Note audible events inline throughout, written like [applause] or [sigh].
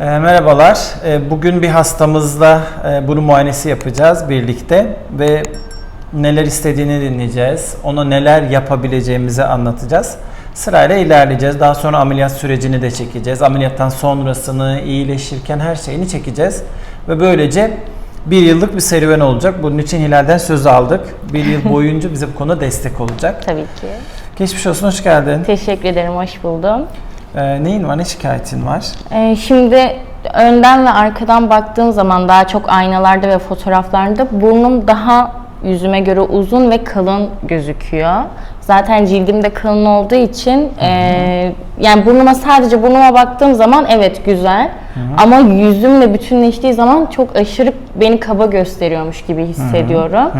E, merhabalar. E, bugün bir hastamızla e, burun muayenesi yapacağız birlikte ve neler istediğini dinleyeceğiz. Ona neler yapabileceğimizi anlatacağız. Sırayla ilerleyeceğiz. Daha sonra ameliyat sürecini de çekeceğiz. Ameliyattan sonrasını, iyileşirken her şeyini çekeceğiz. Ve böylece bir yıllık bir serüven olacak. Bunun için Hilal'den söz aldık. Bir yıl [laughs] boyunca bize bu konuda destek olacak. Tabii ki. Geçmiş olsun, hoş geldin. Teşekkür ederim, hoş buldum. Ee, neyin var, ne şikayetin var? Ee, şimdi önden ve arkadan baktığım zaman daha çok aynalarda ve fotoğraflarda burnum daha yüzüme göre uzun ve kalın gözüküyor. Zaten cildim de kalın olduğu için e, yani burnuma sadece burnuma baktığım zaman evet güzel ama yüzümle bütünleştiği zaman çok aşırı beni kaba gösteriyormuş gibi hissediyorum.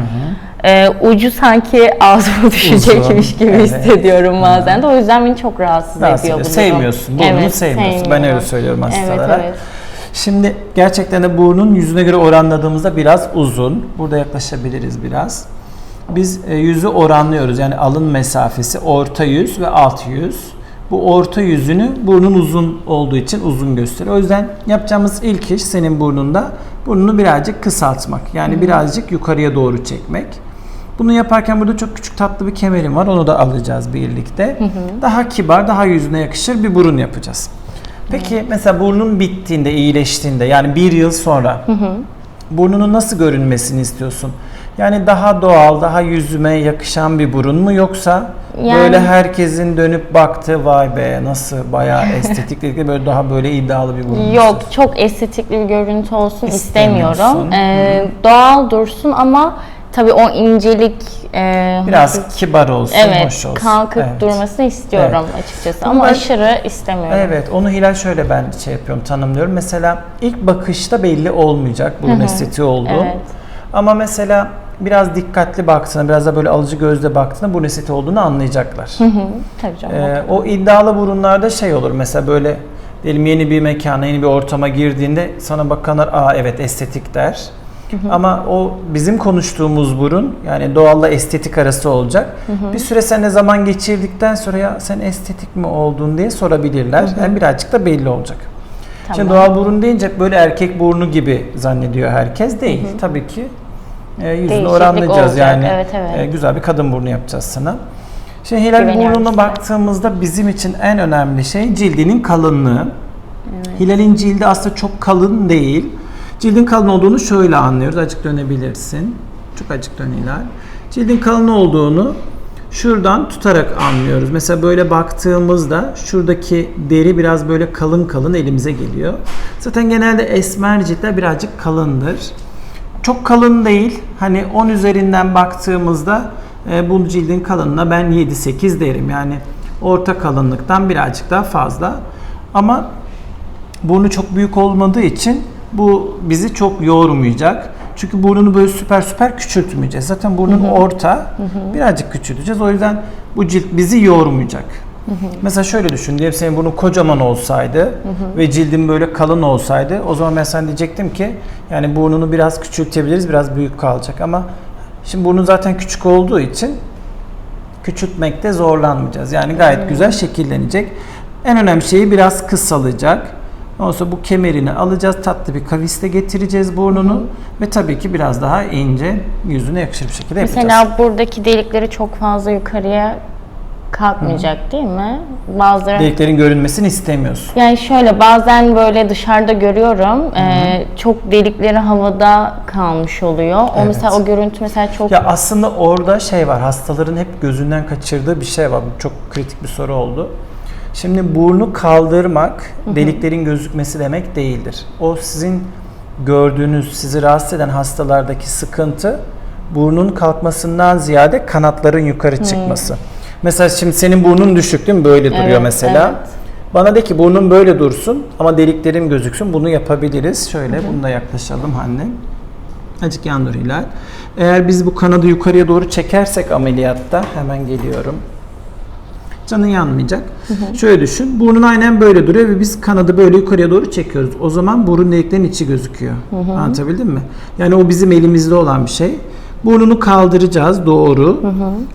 Ee, ucu sanki ağzıma düşecekmiş gibi evet. hissediyorum bazen de o yüzden beni çok rahatsız, Rahatsız ediyor bu durum. Sevmiyorsun, burnunu sevmiyorsun. Ben öyle söylüyorum hastalara. Evet, evet. Şimdi gerçekten de burnun yüzüne göre oranladığımızda biraz uzun. Burada yaklaşabiliriz biraz. Biz e, yüzü oranlıyoruz. Yani alın mesafesi orta yüz ve alt yüz. Bu orta yüzünü burnun uzun olduğu için uzun gösteriyor. O yüzden yapacağımız ilk iş senin burnunda burnunu birazcık kısaltmak. Yani birazcık yukarıya doğru çekmek. Bunu yaparken burada çok küçük tatlı bir kemerim var. Onu da alacağız birlikte. Daha kibar, daha yüzüne yakışır bir burun yapacağız. Peki mesela burnun bittiğinde, iyileştiğinde yani bir yıl sonra burnunun nasıl görünmesini istiyorsun? Yani daha doğal, daha yüzüme yakışan bir burun mu yoksa Yani- böyle herkesin dönüp baktığı vay be nasıl bayağı estetik dedikleri böyle daha böyle iddialı bir burun mu Yok, istiyorsun? çok estetikli bir görüntü olsun istemiyorum. Ee, doğal dursun ama tabii o incelik e, Biraz kibar olsun, evet, hoş olsun. kalkık Evet. durmasını istiyorum açıkçası Ama ama ben- aşırı istemiyorum. Evet, onu Hilal şöyle ben şey yapıyorum, tanımlıyorum. Mesela ilk bakışta belli olmayacak bunun estetiği olduğu. Evet. Ama mesela biraz dikkatli baktığında, biraz da böyle alıcı gözle baktığında bunun estetiği olduğunu anlayacaklar. Hı hı, tabii canım. Ee, o iddialı burunlarda şey olur mesela böyle diyelim yeni bir mekana, yeni bir ortama girdiğinde sana bakanlar aa evet estetik der. Ama o bizim konuştuğumuz burun yani doğalla estetik arası olacak. Bir süre seninle zaman geçirdikten sonra ya sen estetik mi oldun diye sorabilirler. Hem birazcık da belli olacak. Şimdi Tamam. doğal burun deyince böyle erkek burnu gibi zannediyor herkes. Değil. Tabii ki e, yüzünü oranlayacağız olacak. yani. Evet, evet. e, güzel bir kadın burnu yapacağız sana. Şimdi Hilal burnuna baktığımızda bizim için en önemli şey cildinin kalınlığı. Hilal'in cildi aslında çok kalın değil. Cildin kalın olduğunu şöyle anlıyoruz. Azıcık dönebilirsin. Çok açık dön Hilal. Cildin kalın olduğunu şuradan tutarak anlıyoruz. Mesela böyle baktığımızda şuradaki deri biraz böyle kalın kalın elimize geliyor. Zaten genelde esmer ciltler birazcık kalındır. Çok kalın değil. Hani 10 üzerinden baktığımızda e, bu cildin kalınlığına ben 7-8 derim. Yani orta kalınlıktan birazcık daha fazla. Ama burnu çok büyük olmadığı için bu bizi çok yormayacak. Çünkü burnunu böyle süper süper küçültmeyeceğiz. Zaten burnun orta, birazcık küçülteceğiz. O yüzden bu cilt bizi yormayacak. Mesela şöyle düşün, diyelim senin burnun kocaman olsaydı ve cildin böyle kalın olsaydı o zaman ben sana diyecektim ki yani burnunu biraz küçültebiliriz, biraz büyük kalacak ama şimdi burnun zaten küçük olduğu için küçültmekte zorlanmayacağız. Yani gayet güzel şekillenecek. En önemli şeyi biraz kısalacak. Ondan sonra bu kemerini alacağız. Tatlı bir kavisle getireceğiz burnunu. Ve tabii ki biraz daha ince yüzüne yakışır bir şekilde yapacağız. Mesela buradaki delikleri çok fazla yukarıya kalkmayacak değil mi? Bazıları Deliklerin görünmesini istemiyorsun. Yani şöyle bazen böyle dışarıda görüyorum e, çok delikleri havada kalmış oluyor. O Evet. mesela o görüntü mesela çok Ya aslında orada şey var. Hastaların hep gözünden kaçırdığı bir şey var. Bu çok kritik bir soru oldu. Şimdi burnu kaldırmak deliklerin gözükmesi demek değildir. O sizin gördüğünüz, sizi rahatsız eden hastalardaki sıkıntı burnun kalkmasından ziyade kanatların yukarı çıkması. Mesela şimdi senin burnun düşük değil mi? Böyle duruyor Evet, mesela. evet. Bana de ki burnun böyle dursun ama deliklerim gözüksün. Bunu yapabiliriz. Şöyle bunu da yaklaşalım annem. Azıcık yan dur. Eğer biz bu kanadı yukarıya doğru çekersek ameliyatta hemen geliyorum. Canın yanmayacak. Şöyle düşün. Burnun aynen böyle duruyor ve biz kanadı böyle yukarıya doğru çekiyoruz. O zaman burun deliklerinin içi gözüküyor. Anlatabildim mi? Yani o bizim elimizde olan bir şey. Burnunu kaldıracağız doğru.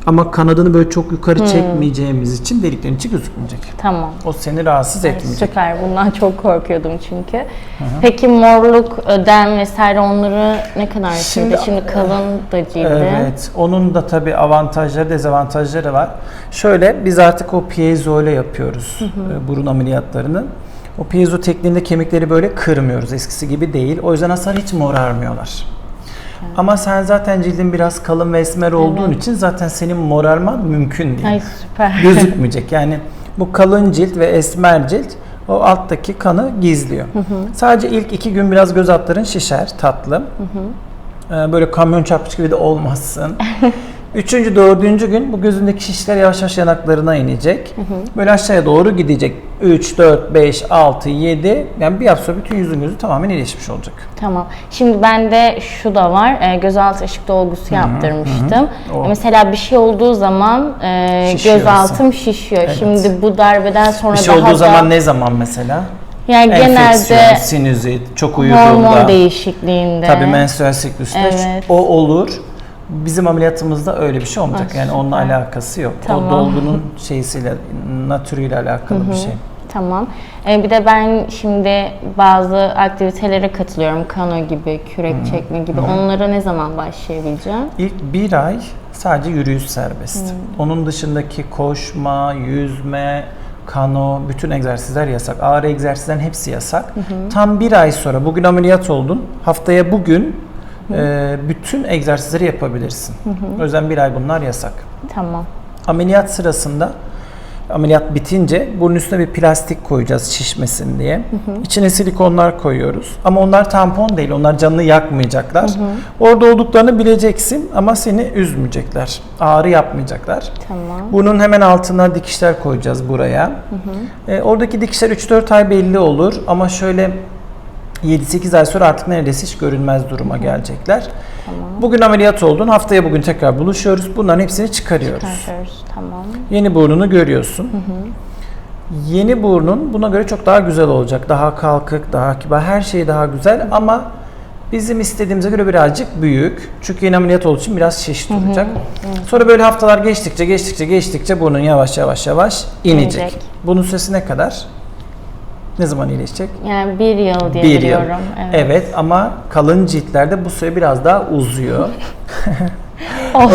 Ama kanadını böyle çok yukarı çekmeyeceğimiz için deliklerin içi gözükmeyecek. Tamam. O seni rahatsız etmeyecek. Süper. Bundan çok korkuyordum çünkü. Peki morluk, ödem vesaire onları ne kadar Şimdi- şimdi? Şimdi kalın da cildi. Evet. Onun da tabii avantajları, dezavantajları var. Şöyle biz artık o piezo ile yapıyoruz e, burun ameliyatlarını. O piezo tekniğinde kemikleri böyle kırmıyoruz. Eskisi gibi değil. O yüzden hasar hiç morarmıyorlar. Ama sen zaten cildin biraz kalın ve esmer olduğun için zaten senin morarman mümkün değil. Ay süper. [laughs] gözükmeyecek. Yani bu kalın cilt ve esmer cilt o alttaki kanı gizliyor. Sadece ilk iki gün biraz göz altların şişer tatlı. Ee, Böyle kamyon çarpmış gibi de olmazsın. [laughs] Üçüncü, dördüncü gün bu gözündeki şişler yavaş yavaş yanaklarına inecek. Böyle aşağıya doğru gidecek. 3, 4, 5, 6, 7 yani bir hafta sonra bütün yüzün gözü tamamen iyileşmiş olacak. Tamam. Şimdi bende şu da var. E, gözaltı ışık dolgusu yaptırmıştım. O. E, Mesela bir şey olduğu zaman e, Şişiyor gözaltım şişiyor. Evet. Şimdi bu darbeden sonra Bir şey daha olduğu da zaman ne zaman mesela? yani Enfeksiyon, genelde sinüzit, çok hormon uyuduğunda. değişikliğinde. Tabii menstrual siklüste Evet. o olur. Bizim ameliyatımızda öyle bir şey olmayacak. Yani onunla alakası yok. Tamam. O dolgunun şeysiyle, natürüyle alakalı bir şey. Tamam. E, bir de ben şimdi bazı aktivitelere katılıyorum. Kano gibi, kürek çekme gibi. Onlara ne zaman başlayabileceğim? İlk bir ay sadece yürüyüş serbest. Onun dışındaki koşma, yüzme, kano, bütün egzersizler yasak. Ağır egzersizlerin hepsi yasak. Tam bir ay sonra, bugün ameliyat oldun, haftaya bugün e, bütün egzersizleri yapabilirsin. O yüzden bir ay bunlar yasak. Tamam. Ameliyat sırasında ameliyat bitince bunun üstüne bir plastik koyacağız şişmesin diye. İçine silikonlar koyuyoruz. Ama onlar tampon değil. Onlar canını yakmayacaklar. Orada olduklarını bileceksin ama seni üzmeyecekler. Ağrı yapmayacaklar. Tamam. Bunun hemen altına dikişler koyacağız buraya. E, oradaki dikişler 3-4 ay belli olur ama şöyle 7-8 ay sonra artık neredeyse hiç görünmez duruma gelecekler. Bugün ameliyat oldun, haftaya bugün tekrar buluşuyoruz. Bunların hepsini çıkarıyoruz. Çıkartıyoruz. Tamam. Yeni burnunu görüyorsun. Yeni burnun buna göre çok daha güzel olacak. Daha kalkık, daha kibar, her şey daha güzel ama bizim istediğimize göre birazcık büyük. Çünkü yeni ameliyat olduğu için biraz şiş duracak. Sonra böyle haftalar geçtikçe, geçtikçe, geçtikçe burnun yavaş yavaş yavaş inecek. İnecek. Bunun süresi ne kadar? Ne zaman iyileşecek? Yani bir yıl diye Bir yıl. biliyorum. Evet. Evet. ama kalın ciltlerde bu süre biraz daha uzuyor. [laughs]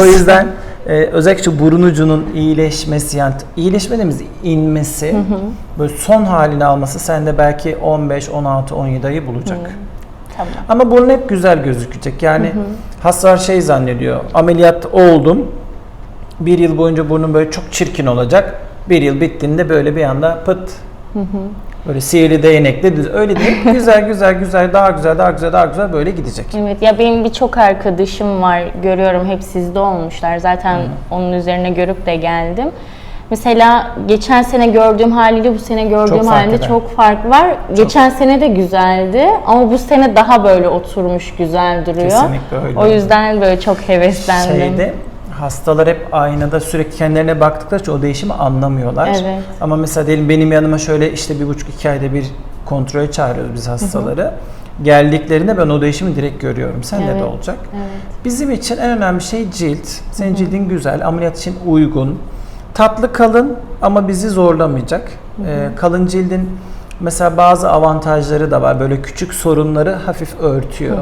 O yüzden e, özellikle burun ucunun iyileşmesi yani iyileşme dediğimiz inmesi böyle son halini alması sende belki 15, 16, 17 ayı bulacak. Tamam. Ama burun hep güzel gözükecek. Yani hastalar şey zannediyor. Ameliyat oldum. Bir yıl boyunca burnum böyle çok çirkin olacak. Bir yıl bittiğinde böyle bir anda pıt Böyle sihirli değnekle düz. Öyle değil. [laughs] güzel güzel güzel daha güzel daha güzel daha güzel böyle gidecek. Evet ya benim birçok arkadaşım var görüyorum hep sizde olmuşlar zaten onun üzerine görüp de geldim. Mesela geçen sene gördüğüm haliyle bu sene gördüğüm fark halinde eder. çok fark var. Geçen sene de güzeldi ama bu sene daha böyle oturmuş güzel duruyor. Kesinlikle öyle O yüzden böyle çok heveslendim. Şeyde hastalar hep aynada sürekli kendilerine baktıkları için o değişimi anlamıyorlar. Evet. Ama mesela diyelim benim yanıma şöyle işte bir buçuk iki ayda bir kontrole çağırıyoruz biz hastaları. Geldiklerinde ben o değişimi direkt görüyorum. Sende de Evet. olacak. Evet. Bizim için en önemli şey cilt. Senin cildin güzel, ameliyat için uygun. Tatlı kalın ama bizi zorlamayacak. Ee, kalın cildin mesela bazı avantajları da var. Böyle küçük sorunları hafif örtüyor.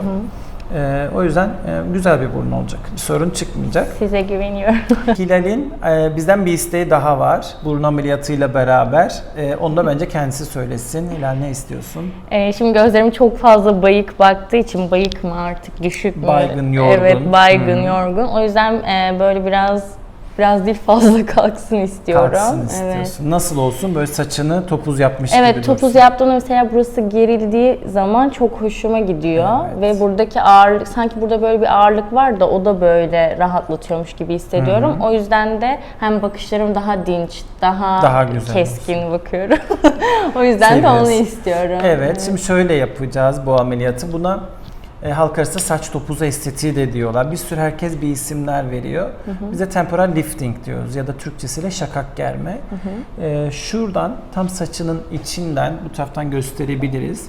Ee, o yüzden e, güzel bir burun olacak. Bir sorun çıkmayacak. Size güveniyorum. [laughs] Hilal'in e, bizden bir isteği daha var. Burun ameliyatıyla beraber. E, onu da bence kendisi söylesin. Hilal ne istiyorsun? Ee, şimdi gözlerim çok fazla bayık baktığı için bayık mı artık düşük mü? Baygın, yorgun. Evet baygın Hı. yorgun. O yüzden e, böyle biraz biraz değil fazla [laughs] kalksın istiyorum. Kalksın Evet. istiyorsun. Nasıl olsun? Böyle saçını topuz yapmış gibi Evet topuz dursun. yaptığımda mesela burası gerildiği zaman çok hoşuma gidiyor Evet. ve buradaki ağırlık sanki burada böyle bir ağırlık var da o da böyle rahatlatıyormuş gibi hissediyorum. O yüzden de hem bakışlarım daha dinç, daha, Daha güzel keskin bakıyorum. [laughs] o yüzden de onu istiyorum. Evet, şimdi şöyle yapacağız bu ameliyatı. Buna e, halk arasında saç topuzu estetiği de diyorlar. Bir sürü herkes bir isimler veriyor. Bize temporal lifting diyoruz ya da Türkçesiyle şakak germe. E, şuradan tam saçının içinden bu taraftan gösterebiliriz.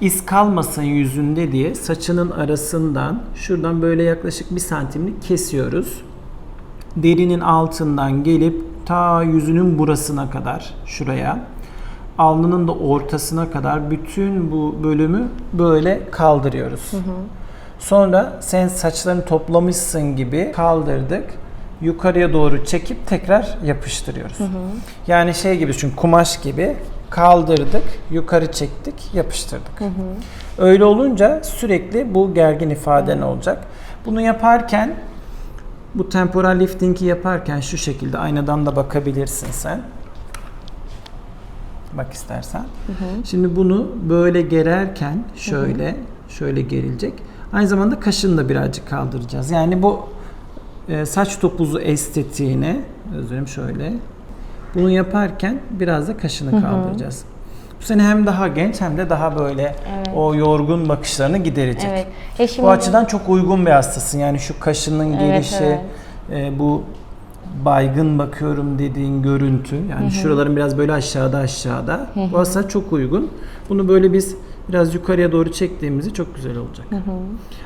iz kalmasın yüzünde diye saçının arasından şuradan böyle yaklaşık bir santimlik kesiyoruz. Derinin altından gelip ta yüzünün burasına kadar şuraya alnının da ortasına kadar bütün bu bölümü böyle kaldırıyoruz. Sonra sen saçlarını toplamışsın gibi kaldırdık. Yukarıya doğru çekip tekrar yapıştırıyoruz. Yani şey gibi çünkü kumaş gibi kaldırdık, yukarı çektik, yapıştırdık. Öyle olunca sürekli bu gergin ifaden olacak. Bunu yaparken bu temporal lifting'i yaparken şu şekilde aynadan da bakabilirsin sen. Bak istersen. Şimdi bunu böyle gererken şöyle şöyle gerilecek. Aynı zamanda kaşını da birazcık kaldıracağız. Yani bu e, saç topuzu estetiğine özür dilerim şöyle. Bunu yaparken biraz da kaşını kaldıracağız. Bu seni hem daha genç hem de daha böyle o yorgun bakışlarını giderecek. Evet. E şimdi, Bu açıdan çok uygun bir hastasın. Yani şu kaşının Evet, gelişi, evet. e, bu baygın bakıyorum dediğin görüntü. Yani şuraların biraz böyle aşağıda aşağıda. Bu hasta çok uygun. Bunu böyle biz biraz yukarıya doğru çektiğimizde çok güzel olacak.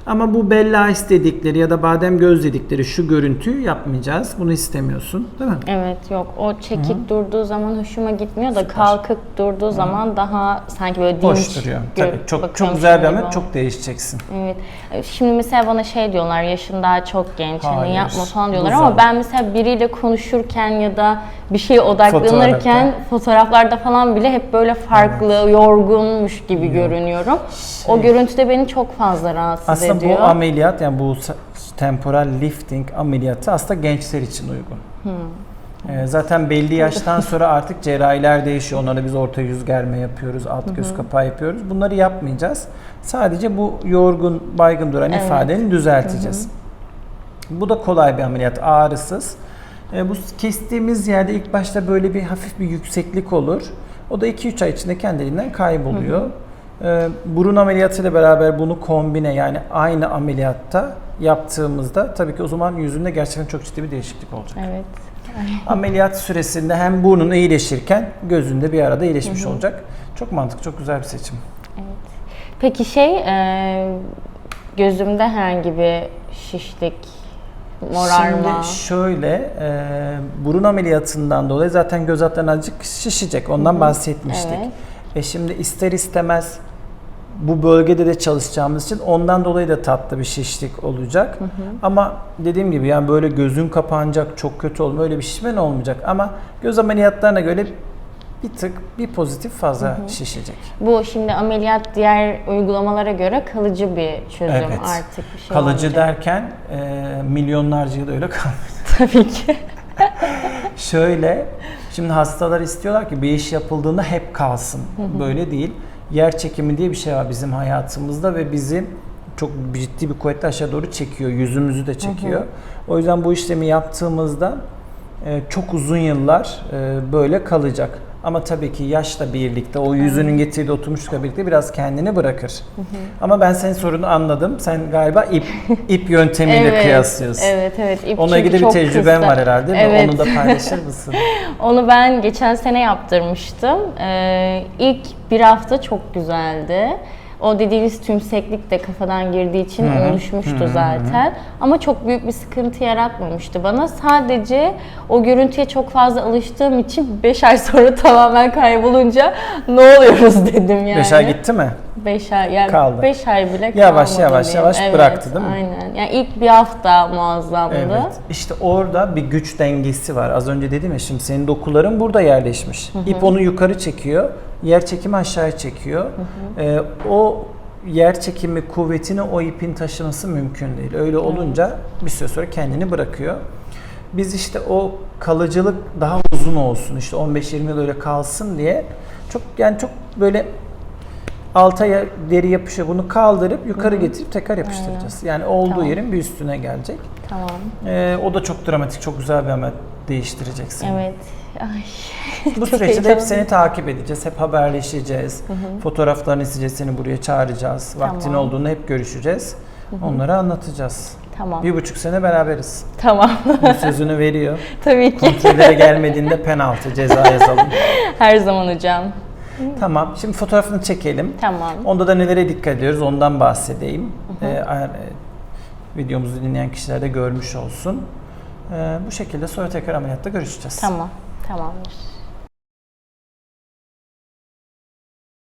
Ama bu Bella istedikleri ya da badem göz dedikleri şu görüntüyü yapmayacağız. Bunu istemiyorsun, değil mi? Evet yok o çekik durduğu zaman hoşuma gitmiyor da kalkık durduğu zaman daha sanki böyle dinç Hoş duruyor. Tabii çok çok güzel bir ama çok değişeceksin. Evet. Şimdi mesela bana şey diyorlar yaşın daha çok genç hani Hayır. yapma falan diyorlar Bu ama ben mesela biriyle konuşurken ya da bir şeye odaklanırken fotoğraflarda falan bile hep böyle farklı, yorgunmuş gibi görünüyorum. O görüntüde beni çok fazla rahatsız Şey- Aslında ediyor. bu ameliyat yani bu temporal lifting ameliyatı aslında gençler için uygun. Hmm. Ee, zaten belli yaştan sonra artık cerrahiler değişiyor. Onlara biz orta yüz germe yapıyoruz, alt göz kapağı yapıyoruz. Bunları yapmayacağız. Sadece bu yorgun, baygın duran Evet. ifadeni düzelteceğiz. Bu da kolay bir ameliyat, ağrısız. Ee, bu kestiğimiz yerde ilk başta böyle bir hafif bir yükseklik olur. O da 2-3 ay içinde kendiliğinden kayboluyor. Ee, burun ameliyatıyla beraber bunu kombine yani aynı ameliyatta yaptığımızda tabii ki o zaman yüzünde gerçekten çok ciddi bir değişiklik olacak. Evet. Ameliyat süresinde hem burnun iyileşirken gözünde bir arada iyileşmiş olacak. Çok mantıklı, çok güzel bir seçim. Peki şey e, gözümde herhangi bir şişlik, morarma. Şimdi şöyle, e, burun ameliyatından dolayı zaten göz altları azıcık şişecek. Ondan bahsetmiştik. Evet. E şimdi ister istemez bu bölgede de çalışacağımız için ondan dolayı da tatlı bir şişlik olacak. Ama dediğim gibi yani böyle gözün kapanacak, çok kötü olma öyle bir şişmen olmayacak. Ama göz ameliyatlarına göre bir tık bir pozitif fazla şişecek. Bu şimdi ameliyat diğer uygulamalara göre kalıcı bir çözüm Evet. artık bir şey Kalıcı olmayacak. derken e, milyonlarca yıl öyle kalmıyor. [laughs] Tabii ki. [laughs] Şöyle, şimdi hastalar istiyorlar ki bir iş yapıldığında hep kalsın. Böyle değil. Yer çekimi diye bir şey var bizim hayatımızda ve bizi çok ciddi bir kuvvetle aşağı doğru çekiyor. Yüzümüzü de çekiyor. O yüzden bu işlemi yaptığımızda e, çok uzun yıllar e, böyle kalacak. Ama tabii ki yaşla birlikte, o yüzünün getirdiği oturmuşlukla birlikte biraz kendini bırakır. Ama ben senin sorunu anladım. Sen galiba ip ip yöntemiyle kıyaslıyorsun. Evet evet. İp çünkü ilgili bir tecrüben kısa. var herhalde. Evet. Onu da paylaşır mısın? [laughs] Onu ben geçen sene yaptırmıştım. Ee, ilk bir hafta çok güzeldi. O dediğiniz tümseklik de kafadan girdiği için oluşmuştu zaten. Ama çok büyük bir sıkıntı yaratmamıştı bana. Sadece o görüntüye çok fazla alıştığım için 5 ay sonra [laughs] tamamen kaybolunca ne oluyoruz dedim yani. 5 ay gitti mi? 5 ay yani Kaldı. 5 ay bile Yavaş, kalmadı yavaş, diyeyim. yavaş Evet, bıraktı değil mi? Aynen. Yani ilk bir hafta muazzamdı. Evet. İşte orada bir güç dengesi var. Az önce dedim ya şimdi senin dokuların burada yerleşmiş. İp onu yukarı çekiyor. Yer çekimi aşağıya çekiyor. Ee, o yer çekimi kuvvetini o ipin taşıması mümkün değil. Öyle olunca bir süre sonra kendini bırakıyor. Biz işte o kalıcılık daha uzun olsun işte 15-20 yıl öyle kalsın diye çok yani çok böyle alta ya- deri yapışıyor bunu kaldırıp yukarı getirip tekrar yapıştıracağız. Yani olduğu Tamam. yerin bir üstüne gelecek. Tamam. Ee, o da çok dramatik, çok güzel bir ameliyat değiştireceksin. Evet. Ay. [laughs] Bu süreçte de hep seni takip edeceğiz, hep haberleşeceğiz. Fotoğraflarını isteyeceğiz, seni buraya çağıracağız. Vaktin Tamam. olduğunda hep görüşeceğiz. Onları anlatacağız. Tamam. Bir buçuk sene beraberiz. Tamam. Bu sözünü veriyor. [laughs] Tabii ki. Kontrollere gelmediğinde penaltı, ceza yazalım. [laughs] Her zaman hocam. Tamam. Şimdi fotoğrafını çekelim. Tamam. Onda da nelere dikkat ediyoruz ondan bahsedeyim. Ee, e, videomuzu dinleyen kişiler de görmüş olsun. Ee, bu şekilde sonra tekrar ameliyatta görüşeceğiz. Tamam. Tamamdır.